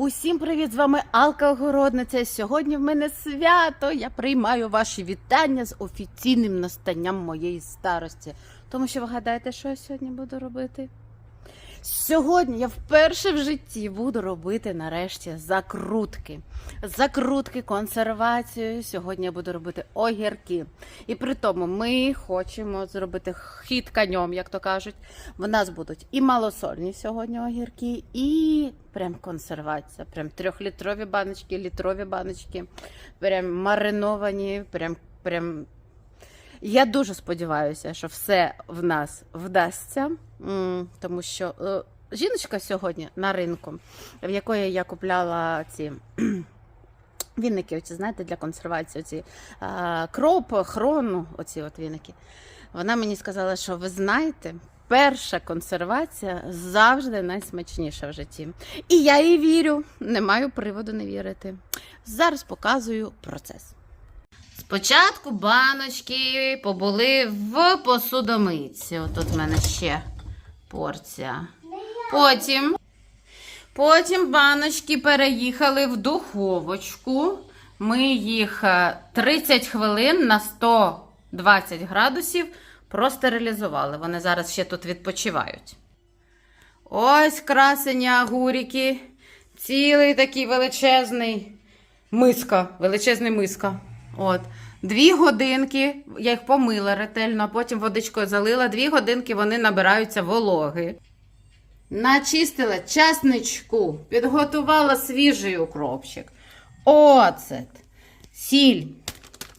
Усім привіт! З вами Алка Огородниця. Сьогодні в мене свято. Я приймаю ваші вітання з офіційним настанням моєї старості. Тому що ви гадаєте, що я сьогодні буду робити? Сьогодні я вперше в житті буду робити нарешті закрутки. Закрутки, консервацію. Сьогодні я буду робити огірки. І при тому ми хочемо зробити хід конем, як то кажуть. В нас будуть і малосольні сьогодні огірки, і прям консервація. Прям трьохлітрові баночки, літрові баночки, прям мариновані, прям, прям. Я дуже сподіваюся, що все в нас вдасться, тому що е, жіночка сьогодні на ринку, в якої я купляла ці. Вінники, оці, знаєте, для консервації, оці а, кроп, хрону, оці от віники. Вона мені сказала, що ви знаєте, перша консервація завжди найсмачніша в житті. І я їй вірю, не маю приводу не вірити. Зараз показую процес. Спочатку баночки побули в посудомийці. Отут в мене ще порція. Потім Потім баночки переїхали в духовочку. Ми їх е, 30 хвилин на 120 градусів простерилізували. Вони зараз ще тут відпочивають. Ось красені огурики. Цілий такий величезний миска. Величезний миска. От. Дві годинки, я їх помила ретельно, а потім водичкою залила. Дві годинки вони набираються вологи. Начистила часничку, підготувала свіжий укропчик, оцет, сіль.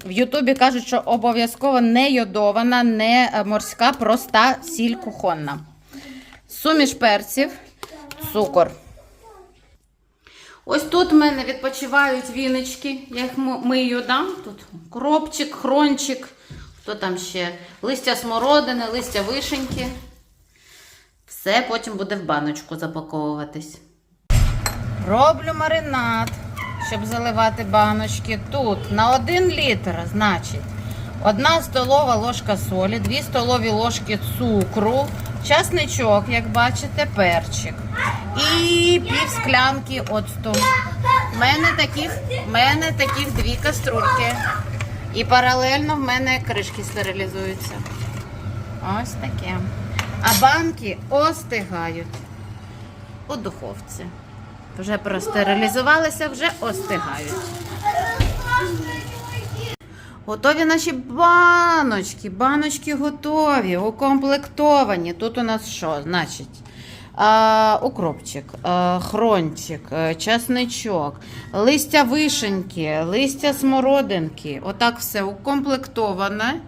В Ютубі кажуть, що обов'язково не йодована, не е, морська, проста сіль кухонна. Суміш перців, цукор. Ось тут в мене відпочивають віночки. Я їх мию, да? Тут кропчик, хрончик, хто там ще? Листя смородини, листя вишеньки. Все потім буде в баночку запаковуватись. Роблю маринад, щоб заливати баночки. Тут на 1 літр, значить, 1 столова ложка солі, 2 столові ложки цукру, часничок, як бачите, перчик. І пів склянки оцту. У мене таких, мене таких дві каструльки. І паралельно в мене кришки стерилізуються. Ось таке. А банки остигають у духовці. Вже простерилізувалися, вже остигають. Готові наші баночки. Баночки готові, укомплектовані. Тут у нас що? Значить, укропчик, хрончик, часничок, листя вишеньки, листя смородинки. Отак все укомплектоване.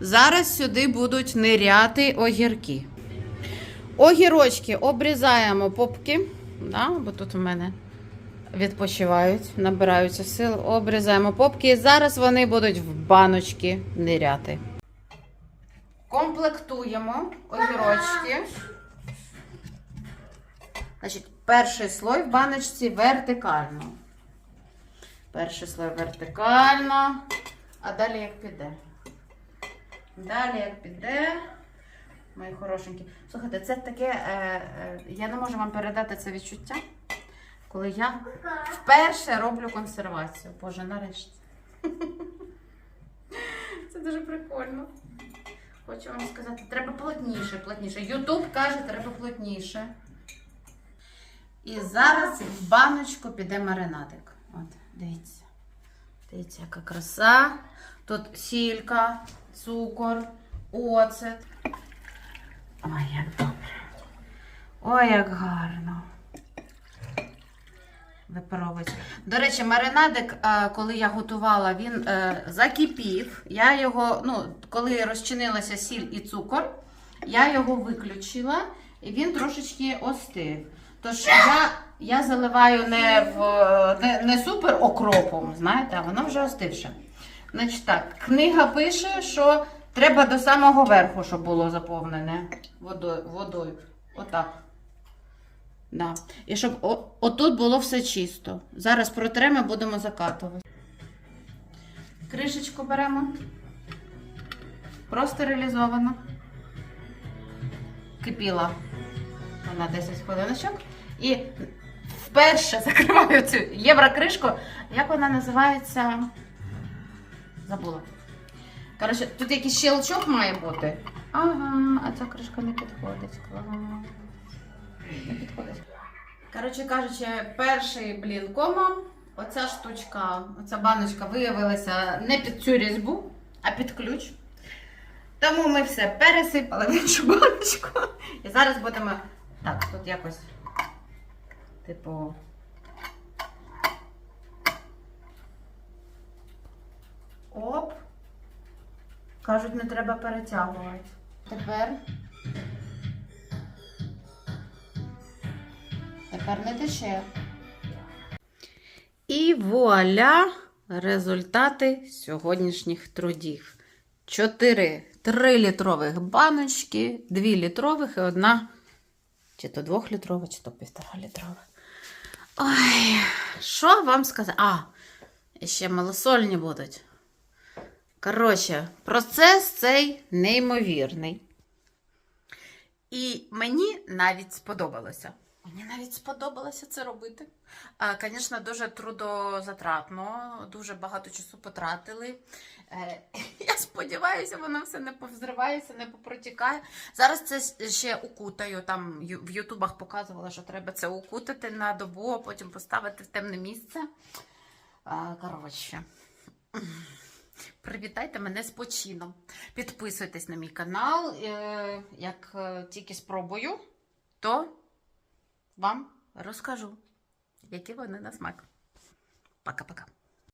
Зараз сюди будуть ниряти огірки. Огірочки обрізаємо попки, да, бо тут у мене відпочивають, набираються сил. Обрізаємо попки і зараз вони будуть в баночки ниряти. Комплектуємо огірочки. Значить, перший слой в баночці вертикально. Перший слой вертикально, а далі як піде. Далі як піде. Мої хорошенькі. Слухайте, це таке. Е, е, я не можу вам передати це відчуття, коли я вперше роблю консервацію. Боже, нарешті. Це дуже прикольно. Хочу вам сказати, треба плотніше, плотніше. Ютуб каже, треба плотніше. І зараз в баночку піде маринадик. От, дивіться. Дивіться, яка краса. Тут сілька, цукор, оцет. Ой, як добре. Ой, як гарно. Випаровується. До речі, маринадик, е, коли я готувала, він е, закипів. Я його, ну, коли розчинилася сіль і цукор, я його виключила і він трошечки остив. Тож я, я заливаю не, в, не, не супер окропом, знаєте, а воно вже остивше. Значить так, книга пише, що треба до самого верху, щоб було заповнене водою. водою. Отак. Да. І щоб о, отут було все чисто. Зараз протремо, будемо закатувати. Кришечку беремо. Простерилізовано. Кипіла вона 10 хвилиночок. І вперше закриваю цю єврокришку. Як вона називається? Забула. Коротше, тут якийсь щелчок має бути. Ага, а ця кришка не підходить. Не підходить. Коротше кажучи, перший блін кома. Оця штучка, оця баночка виявилася не під цю різьбу, а під ключ. Тому ми все пересипали в іншу баночку. І зараз будемо. Так, тут якось. Типу. Оп. Кажуть, не треба перетягувати. Тепер. Тепер не тече. І вуаля! Результати сьогоднішніх трудів. Чотири 3-літрових баночки, 2 літрових і одна, чи то 2-літрова, чи то 1,5-літрова. Ой, що вам сказати? А, ще малосольні будуть. Коротше, процес цей неймовірний. І мені навіть сподобалося. Мені навіть сподобалося це робити. Звісно, дуже трудозатратно, дуже багато часу потратили. Е, Я сподіваюся, воно все не повзривається, не попротікає. Зараз це ще укутаю. Там в Ютубах показувала, що треба це укутати на добу, а потім поставити в темне місце. Коротше. Привітайте мене з почином. Підписуйтесь на мій канал. Е, Як е, тільки спробую, то вам розкажу, які вони на смак. Пока-пока.